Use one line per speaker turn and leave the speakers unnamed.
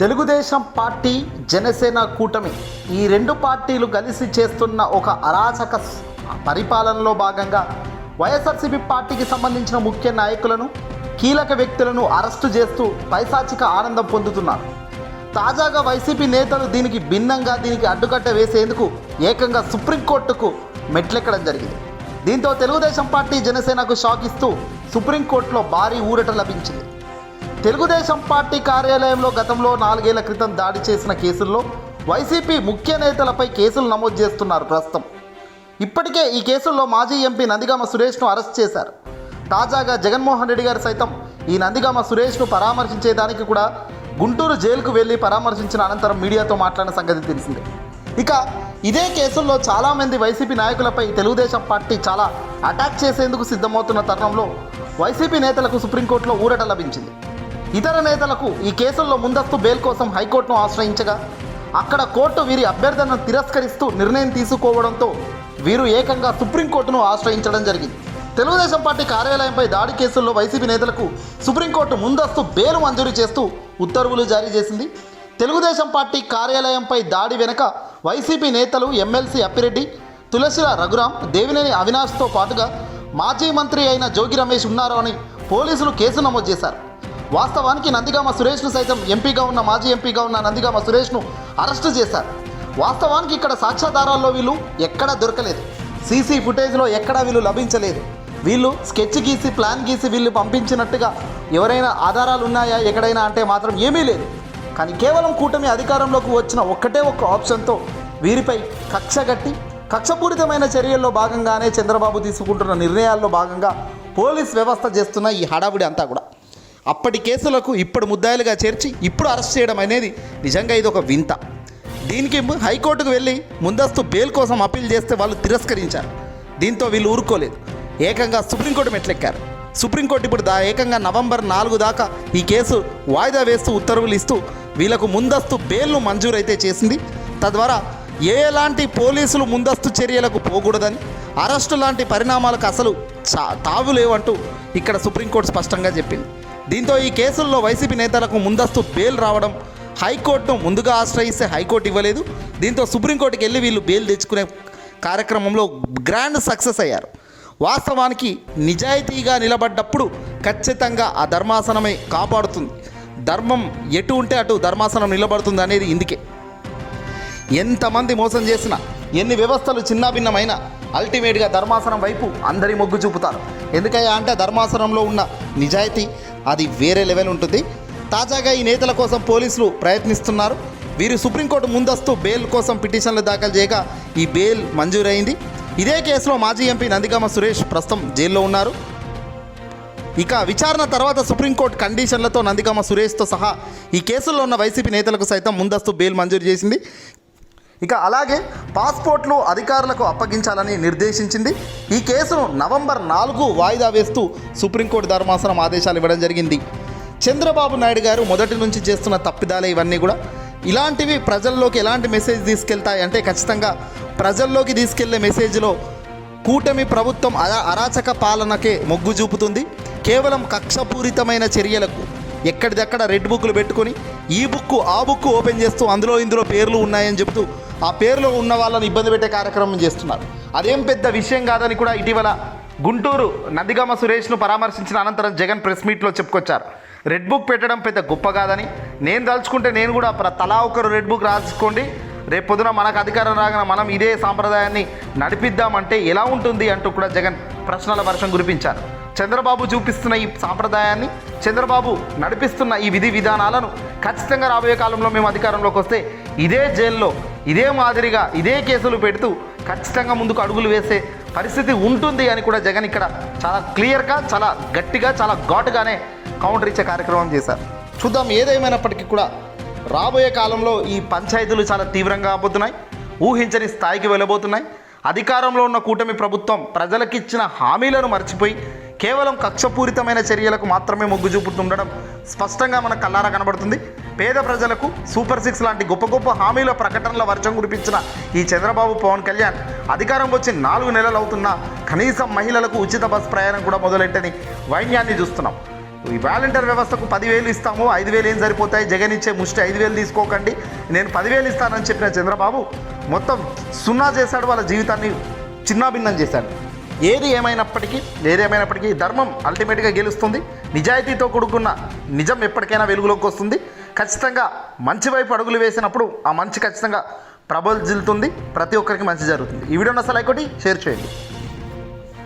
Telugu Desam party Janasena కూటమి ఈ రెండు పార్టీలు కలిసి చేస్తున్న ఒక అరాచక పరిపాలనలో భాగంగా వైఎస్ఆర్సీపీ పార్టీకి సంబంధించిన ముఖ్య నాయకులను కీలక వ్యక్తులను అరెస్టు చేస్తూ పైశాచిక ఆనందం పొందుతున్నారు. తాజాగా వైసీపీ నేతలు దీనికి భిన్నంగా దీనికి అడ్డుకట్ట వేసేందుకు ఏకంగా సుప్రీంకోర్టుకు మెట్లెక్కడం జరిగింది. దీంతో తెలుగుదేశం పార్టీ జనసేనకు షాక్ ఇస్తూ సుప్రీంకోర్టులో భారీ ఊరట లభించింది. తెలుగుదేశం పార్టీ కార్యాలయంలో గతంలో నాలుగేళ్ళ క్రితం దాడి చేసిన కేసుల్లో వైసీపీ ముఖ్య నేతలపై కేసులు నమోదు చేస్తున్నారు ప్రస్తుతం. ఇప్పటికే ఈ కేసుల్లో మాజీ ఎంపీ నందిగామ సురేష్ను అరెస్ట్ చేశారు. తాజాగా జగన్మోహన్ రెడ్డి గారు సైతం ఈ నందిగామ సురేష్ను పరామర్శించేదానికి కూడా గుంటూరు జైలుకు వెళ్ళి పరామర్శించిన అనంతరం మీడియాతో మాట్లాడిన సంగతి తెలిసిందే. ఇక ఇదే కేసుల్లో చాలామంది వైసీపీ నాయకులపై తెలుగుదేశం పార్టీ చాలా అటాక్ చేసేందుకు సిద్ధమవుతున్న తరుణంలో వైసీపీ నేతలకు సుప్రీంకోర్టులో ఊరట లభించింది. ఇతర నేతలకు ఈ కేసుల్లో ముందస్తు బెయిల్ కోసం హైకోర్టును ఆశ్రయించగా అక్కడ కోర్టు వీరి అభ్యర్థనను తిరస్కరిస్తూ నిర్ణయం తీసుకోవడంతో వీరు ఏకంగా సుప్రీంకోర్టును ఆశ్రయించడం జరిగింది. తెలుగుదేశం పార్టీ కార్యాలయంపై దాడి కేసుల్లో వైసీపీ నేతలకు సుప్రీంకోర్టు ముందస్తు బెయిల్ మంజూరు చేస్తూ ఉత్తర్వులు జారీ చేసింది. తెలుగుదేశం పార్టీ కార్యాలయంపై దాడి వెనుక వైసీపీ నేతలు ఎమ్మెల్సీ అప్పిరెడ్డి తులసిల రఘురాం దేవినేని అవినాష్తో పాటుగా మాజీ మంత్రి అయిన జోగి రమేష్ ఉన్నారు అని పోలీసులు కేసు నమోదు చేశారు. వాస్తవానికి నందిగామ సురేష్ను సైతం ఎంపీగా ఉన్న మాజీ ఎంపీగా ఉన్న నందిగామ సురేష్ను అరెస్టు చేశారు. వాస్తవానికి ఇక్కడ సాక్ష్యాధారాల్లో వీళ్ళు ఎక్కడా దొరకలేదు. సీసీ ఫుటేజ్లో ఎక్కడా వీళ్ళు లభించలేదు. వీళ్ళు స్కెచ్ గీసి ప్లాన్ గీసి వీళ్ళు పంపించినట్టుగా ఎవరైనా ఆధారాలు ఉన్నాయా ఎక్కడైనా అంటే మాత్రం ఏమీ లేదు. కానీ కేవలం కూటమి అధికారంలోకి వచ్చిన ఒక్కటే ఒక్క ఆప్షన్తో వీరిపై కక్షగట్టి కక్షపూరితమైన చర్యల్లో భాగంగానే చంద్రబాబు తీసుకుంటున్న నిర్ణయాల్లో భాగంగా పోలీస్ వ్యవస్థ చేస్తున్న ఈ హడావిడి అంతా కూడా. అప్పటి కేసులకు ఇప్పుడు ముద్దాయిలుగా చేర్చి ఇప్పుడు అరెస్ట్ చేయడం అనేది నిజంగా ఇది ఒక వింత. దీనికి హైకోర్టుకు వెళ్ళి ముందస్తు బెయిల్ కోసం అప్పీల్ చేస్తే వాళ్ళు తిరస్కరించారు. దీంతో వీళ్ళు ఊరుకోలేదు. ఏకంగా సుప్రీంకోర్టు మెట్లెక్కారు. సుప్రీంకోర్టు ఇప్పుడు దా ఏకంగా నవంబర్ నాలుగు దాకా ఈ కేసు వాయిదా వేస్తూ ఉత్తర్వులు ఇస్తూ వీళ్ళకు ముందస్తు బెయిల్ను మంజూరైతే చేసింది. తద్వారా ఏ ఎలాంటి పోలీసులు ముందస్తు చర్యలకు పోకూడదని అరెస్టు లాంటి పరిణామాలకు అసలు చా తావు లేవంటూ ఇక్కడ సుప్రీంకోర్టు స్పష్టంగా చెప్పింది. దీంతో ఈ కేసుల్లో వైసీపీ నేతలకు ముందస్తు బెయిల్ రావడం హైకోర్టును ముందుగా ఆశ్రయిస్తే హైకోర్టు ఇవ్వలేదు. దీంతో సుప్రీంకోర్టుకి వెళ్ళి వీళ్ళు బెయిల్ తెచ్చుకునే కార్యక్రమంలో గ్రాండ్ సక్సెస్ అయ్యారు. వాస్తవానికి నిజాయితీగా నిలబడ్డప్పుడు ఖచ్చితంగా ఆ ధర్మాసనమే కాపాడుతుంది. ధర్మం ఎటు ఉంటే అటు ధర్మాసనం నిలబడుతుంది అనేది ఇందుకే. ఎంతమంది మోసం చేసినా ఎన్ని వ్యవస్థలు చిన్నాభిన్నమైన అల్టిమేట్గా ధర్మాసనం వైపు అందరి మొగ్గు చూపుతారు. ఎందుకయ్యా అంటే ధర్మాసనంలో ఉన్న నిజాయితీ అది వేరే లెవెల్ ఉంటుంది. తాజాగా ఈ నేతల కోసం పోలీసులు ప్రయత్నిస్తున్నారు. వీరు సుప్రీంకోర్టు ముందస్తు బెయిల్ కోసం పిటిషన్లు దాఖలు చేయగా ఈ బెయిల్ మంజూరైంది. ఇదే కేసులో మాజీ ఎంపీ నందిగామ సురేష్ ప్రస్తుతం జైల్లో ఉన్నారు. ఇక విచారణ తర్వాత సుప్రీంకోర్టు కండిషన్లతో నందిగామ సురేష్తో సహా ఈ కేసుల్లో ఉన్న వైసీపీ నేతలకు సైతం ముందస్తు బెయిల్ మంజూరు చేసింది. ఇక అలాగే పాస్పోర్ట్లు అధికారులకు అప్పగించాలని నిర్దేశించింది. ఈ కేసును నవంబర్ నాలుగు వాయిదా వేస్తూ సుప్రీంకోర్టు ధర్మాసనం ఆదేశాలు ఇవ్వడం జరిగింది. చంద్రబాబు నాయుడు గారు మొదటి నుంచి చేస్తున్న తప్పిదాలే ఇవన్నీ కూడా. ఇలాంటివి ప్రజల్లోకి ఎలాంటి మెసేజ్ తీసుకెళ్తాయి అంటే ఖచ్చితంగా ప్రజల్లోకి తీసుకెళ్ళే మెసేజ్లో కూటమి ప్రభుత్వం అరా అరాచక పాలనకే మొగ్గు చూపుతుంది. కేవలం కక్షపూరితమైన చర్యలకు ఎక్కడిదక్కడ రెడ్ బుక్లు పెట్టుకొని ఈ బుక్ ఆ బుక్ ఓపెన్ చేస్తూ అందులో ఇందులో పేర్లు ఉన్నాయని చెబుతూ ఆ పేరులో ఉన్న వాళ్ళని ఇబ్బంది పెట్టే కార్యక్రమం చేస్తున్నారు. అదేం పెద్ద విషయం కాదని కూడా ఇటీవల గుంటూరు నందిగామ సురేష్ను పరామర్శించిన అనంతరం జగన్ ప్రెస్ మీట్లో చెప్పుకొచ్చారు. రెడ్ బుక్ పెట్టడం పెద్ద గొప్ప కాదని. నేను తలుచుకుంటే నేను కూడా ప్ర- తలా ఒకరు రెడ్ బుక్ రాసుకోండి. రేపు పొద్దున మనకు అధికారం రాగానే మనం ఇదే సాంప్రదాయాన్ని నడిపిద్దామంటే ఎలా ఉంటుంది అంటూ కూడా జగన్ ప్రశ్నల వర్షం కురిపించారు. చంద్రబాబు చూపిస్తున్న ఈ సాంప్రదాయాన్ని చంద్రబాబు నడిపిస్తున్న ఈ విధి విధానాలను ఖచ్చితంగా రాబోయే కాలంలో మేము అధికారంలోకి వస్తే ఇదే జైల్లో ఇదే మాదిరిగా ఇదే కేసులు పెడుతూ ఖచ్చితంగా ముందుకు అడుగులు వేసే పరిస్థితి ఉంటుంది అని కూడా జగన్ ఇక్కడ చాలా క్లియర్గా చాలా గట్టిగా చాలా ఘాటుగానే కౌంటర్ ఇచ్చే కార్యక్రమం చేశారు. చూద్దాం ఏదేమైనప్పటికీ కూడా రాబోయే కాలంలో ఈ పంచాయతీలు చాలా తీవ్రంగా అబ్బోతున్నాయి ఊహించని స్థాయికి వెళ్ళబోతున్నాయి. అధికారంలో ఉన్న కూటమి ప్రభుత్వం ప్రజలకిచ్చిన హామీలను మర్చిపోయి కేవలం కక్షపూరితమైన చర్యలకు మాత్రమే మొగ్గు చూపుతుండడం స్పష్టంగా మన కల్లారా కనబడుతుంది. పేద ప్రజలకు సూపర్ సిక్స్ లాంటి గొప్ప గొప్ప హామీల ప్రకటనల వర్షం కురిపించిన ఈ చంద్రబాబు పవన్ కళ్యాణ్ అధికారం వచ్చి నాలుగు నెలలు అవుతున్నా కనీసం మహిళలకు ఉచిత బస్ ప్రయాణం కూడా మొదలెట్టని వైన్యాన్ని చూస్తున్నాం. ఈ వాలంటీర్ వ్యవస్థకు పదివేలు ఇస్తాము ఐదు వేలు ఏం సరిపోతాయి? జగన్ ఇచ్చే ముష్టి ఐదు వేలు తీసుకోకండి. నేను పదివేలు ఇస్తానని చెప్పిన చంద్రబాబు మొత్తం సున్నా చేశాడు వాళ్ళ జీవితాన్ని చిన్నాభిన్నం చేశాడు. ఏది ఏమైనప్పటికీ ఏది ఏమైనప్పటికీ ధర్మం అల్టిమేట్గా గెలుస్తుంది. నిజాయితీతో కూడుకున్న నిజం ఎప్పటికైనా వెలుగులోకి వస్తుంది. ఖచ్చితంగా మంచి వైపు అడుగులు వేసినప్పుడు ఆ మంచి ఖచ్చితంగా ప్రబోజిల్తుంది ప్రతి ఒక్కరికి మంచి జరుగుతుంది. ఈ వీడియో అసలు లైక్ షేర్ చేయండి.